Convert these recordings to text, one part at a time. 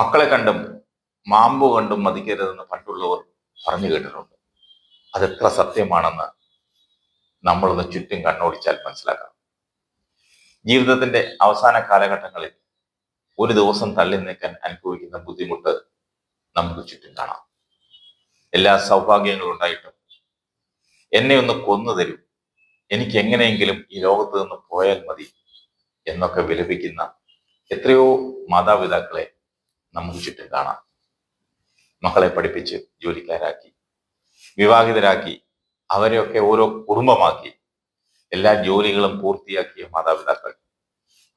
മക്കളെ കണ്ടും മാമ്പു കണ്ടും മതിക്കരുതെന്ന് പണ്ടുള്ളവർ പറഞ്ഞു കേട്ടിട്ടുണ്ട്. അതെത്ര സത്യമാണെന്ന് നമ്മളൊന്ന് ചുറ്റും കണ്ണോടിച്ചാൽ മനസ്സിലാക്കാം. ജീവിതത്തിന്റെ അവസാന കാലഘട്ടങ്ങളിൽ ഒരു ദിവസം തള്ളി നീക്കാൻ അനുഭവിക്കുന്ന ബുദ്ധിമുട്ട് നമുക്ക് ചുറ്റും കാണാം. എല്ലാ സൗഭാഗ്യങ്ങളും ഉണ്ടായിട്ടും എന്നെ ഒന്ന് കൊന്നു തരൂ. എനിക്ക് എങ്ങനെയെങ്കിലും ഈ ലോകത്ത് നിന്ന് പോയാൽ മതി എന്നൊക്കെ വിലപിക്കുന്ന എത്രയോ മാതാപിതാക്കളെ നമുക്ക് ചുറ്റും കാണാം. മക്കളെ പഠിപ്പിച്ച് ജോലിക്കാരാക്കി വിവാഹിതരാക്കി അവരെയൊക്കെ ഓരോ കുടുംബമാക്കി എല്ലാ ജോലികളും പൂർത്തിയാക്കിയ മാതാപിതാക്കൾ.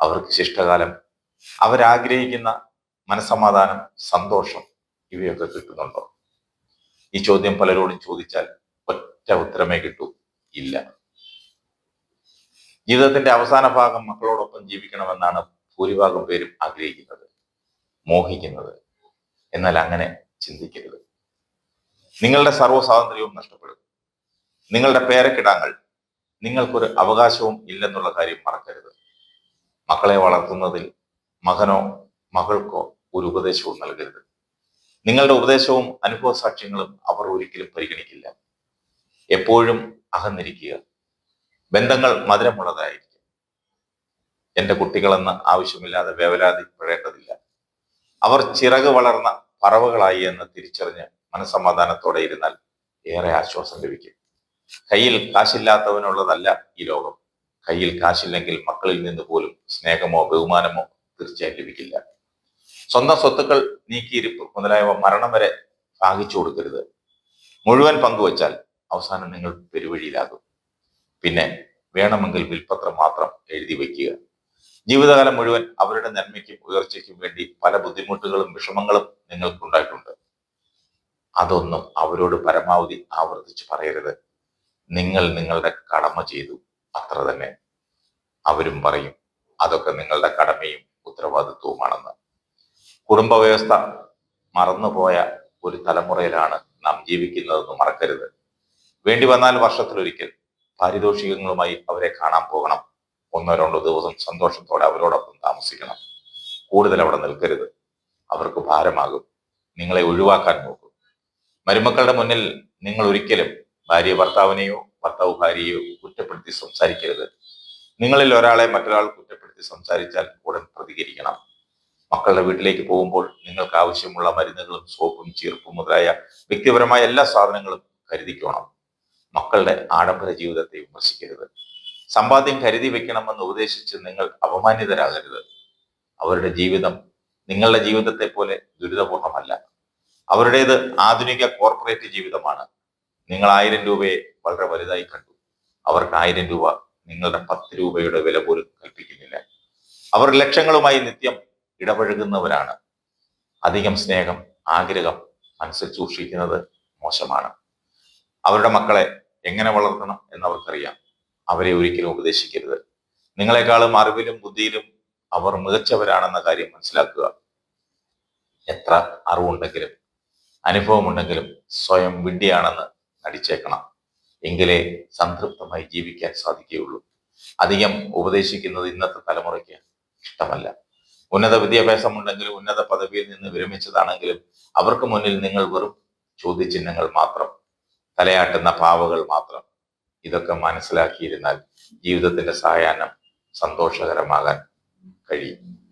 അവർക്ക് ശിഷ്ടകാലം അവരാഗ്രഹിക്കുന്ന മനസമാധാനം സന്തോഷം ഇവയൊക്കെ കിട്ടുന്നുണ്ടോ? ഈ ചോദ്യം പലരോടും ചോദിച്ചാൽ ഒറ്റ ഉത്തരമേ കിട്ടൂ ഇല്ല. ജീവിതത്തിന്റെ അവസാന ഭാഗം മക്കളോടൊപ്പം ജീവിക്കണമെന്നാണ് ഭൂരിഭാഗം പേരും ആഗ്രഹിക്കുന്നത്. മോഹിക്കുന്നത്. എന്നാൽ അങ്ങനെ ചിന്തിക്കരുത്. നിങ്ങളുടെ സർവസ്വാതന്ത്ര്യവും നഷ്ടപ്പെടും. നിങ്ങളുടെ പേരക്കിടാങ്ങൾ നിങ്ങൾക്കൊരു അവകാശവും ഇല്ലെന്നുള്ള കാര്യം മറക്കരുത്. മക്കളെ വളർത്തുന്നതിൽ മകനോ മകൾക്കോ ഒരു ഉപദേശവും നൽകരുത്. നിങ്ങളുടെ ഉപദേശവും അനുഭവ സാക്ഷ്യങ്ങളും അവർ ഒരിക്കലും പരിഗണിക്കില്ല. എപ്പോഴും അകന്നിരിക്കുക. ബന്ധങ്ങൾ മധുരമുള്ളതായിരിക്കും. എന്റെ കുട്ടികളെന്ന് ആവശ്യമില്ലാതെ വേവലാതിപ്പെടേണ്ടതില്ല അവർ ചിറക് വളർന്ന പറവുകളായി എന്ന് തിരിച്ചറിഞ്ഞ് മനസമാധാനത്തോടെ ഇരുന്നാൽ ഏറെ ആശ്വാസം ലഭിക്കും. കയ്യിൽ കാശില്ലാത്തവനുള്ളതല്ല ഈ ലോകം. കയ്യിൽ കാശില്ലെങ്കിൽ മക്കളിൽ നിന്ന് പോലും സ്നേഹമോ ബഹുമാനമോ തീർച്ചയായും ലഭിക്കില്ല. സ്വന്തം സ്വത്തുക്കൾ നീക്കിയിരിപ്പ് മുതലായവ മരണം വരെ ഭാഗിച്ചു കൊടുക്കരുത്. മുഴുവൻ പങ്കുവച്ചാൽ അവസാനം നിങ്ങൾ പെരുവഴിയിലാകും. പിന്നെ വേണമെങ്കിൽ വിൽപത്രം മാത്രം എഴുതി വയ്ക്കുക. ജീവിതകാലം മുഴുവൻ അവരുടെ നന്മയ്ക്കും ഉയർച്ചയ്ക്കും വേണ്ടി പല ബുദ്ധിമുട്ടുകളും വിഷമങ്ങളും നിങ്ങൾക്കുണ്ടായിട്ടുണ്ട്. അതൊന്നും അവരോട് പരമാവധി ആവർത്തിച്ച് പറയരുത്. നിങ്ങൾ നിങ്ങളുടെ കടമ ചെയ്തു അത്ര തന്നെ. അവരും പറയും അതൊക്കെ നിങ്ങളുടെ കടമയും ഉത്തരവാദിത്വവുമാണെന്ന്. കുടുംബ വ്യവസ്ഥ മറന്നുപോയ ഒരു തലമുറയിലാണ് നാം ജീവിക്കുന്നതെന്ന് മറക്കരുത്. വേണ്ടി വന്നാൽ വർഷത്തിലൊരിക്കൽ. പാരിതോഷികങ്ങളുമായി അവരെ കാണാൻ പോകണം. ഒന്നോ രണ്ടോ ദിവസം സന്തോഷത്തോടെ അവരോടൊപ്പം താമസിക്കണം. കൂടുതൽ അവിടെ നിൽക്കരുത്. അവർക്ക് ഭാരമാകും. നിങ്ങളെ ഒഴിവാക്കാൻ നോക്കും. മരുമക്കളുടെ മുന്നിൽ നിങ്ങൾ ഒരിക്കലും ഭാര്യ ഭർത്താവിനെയോ ഭർത്താവ് ഭാര്യയോ കുറ്റപ്പെടുത്തി സംസാരിക്കരുത്. നിങ്ങളിൽ ഒരാളെ മറ്റൊരാൾ കുറ്റപ്പെടുത്തി സംസാരിച്ചാൽ ഉടൻ പ്രതികരിക്കണം. മക്കളുടെ വീട്ടിലേക്ക് പോകുമ്പോൾ നിങ്ങൾക്ക് ആവശ്യമുള്ള മരുന്നുകളും സോപ്പും ചീർപ്പും മുതലായ വ്യക്തിപരമായ എല്ലാ സാധനങ്ങളും കരുതിക്കോണം. മക്കളുടെ ആഡംബര ജീവിതത്തെ വിമർശിക്കരുത്. സമ്പാദ്യം കരുതി വെക്കണമെന്ന് ഉപദേശിച്ച് നിങ്ങൾ അപമാനിതരാകരുത്. അവരുടെ ജീവിതം നിങ്ങളുടെ ജീവിതത്തെ പോലെ ദുരിതപൂർണമല്ല അവരുടേത് ആധുനിക കോർപ്പറേറ്റ് ജീവിതമാണ്. നിങ്ങൾ ആയിരം രൂപയെ വളരെ വലുതായി കണ്ടു. അവർക്ക് ആയിരം രൂപ നിങ്ങളുടെ പത്ത് രൂപയുടെ വില പോലും കൽപ്പിക്കുന്നില്ല. അവർ ലക്ഷങ്ങളുമായി നിത്യം ഇടപഴകുന്നവരാണ്. അധികം സ്നേഹം ആഗ്രഹം മനസ്സിൽ സൂക്ഷിക്കുന്നത് മോശമാണ്. അവരുടെ മക്കളെ എങ്ങനെ വളർത്തണം എന്നവർക്കറിയാം. അവരെ ഒരിക്കലും ഉപദേശിക്കരുത്. നിങ്ങളെക്കാളും അറിവിലും ബുദ്ധിയിലും അവർ മികച്ചവരാണെന്ന കാര്യം മനസ്സിലാക്കുക. എത്ര അറിവുണ്ടെങ്കിലും അനുഭവമുണ്ടെങ്കിലും സ്വയം വിഡ്ഢിയാണെന്ന് നടിച്ചേക്കണം. എങ്കിലേ സംതൃപ്തമായി ജീവിക്കാൻ സാധിക്കുകയുള്ളൂ. അധികം ഉപദേശിക്കുന്നത് ഇന്നത്തെ തലമുറയ്ക്ക് ഇഷ്ടമല്ല. ഉന്നത വിദ്യാഭ്യാസമുണ്ടെങ്കിലും ഉന്നത പദവിയിൽ നിന്ന് വിരമിച്ചതാണെങ്കിലും അവർക്ക് മുന്നിൽ നിങ്ങൾ വെറും ചോദ്യചിഹ്നങ്ങൾ മാത്രം തലയാട്ടുന്ന പാവകൾ മാത്രം. ഇതൊക്കെ മനസ്സിലാക്കിയിരുന്നാൽ ജീവിതത്തിന്റെ സായാഹ്നം സന്തോഷകരമാകാൻ കഴിയും.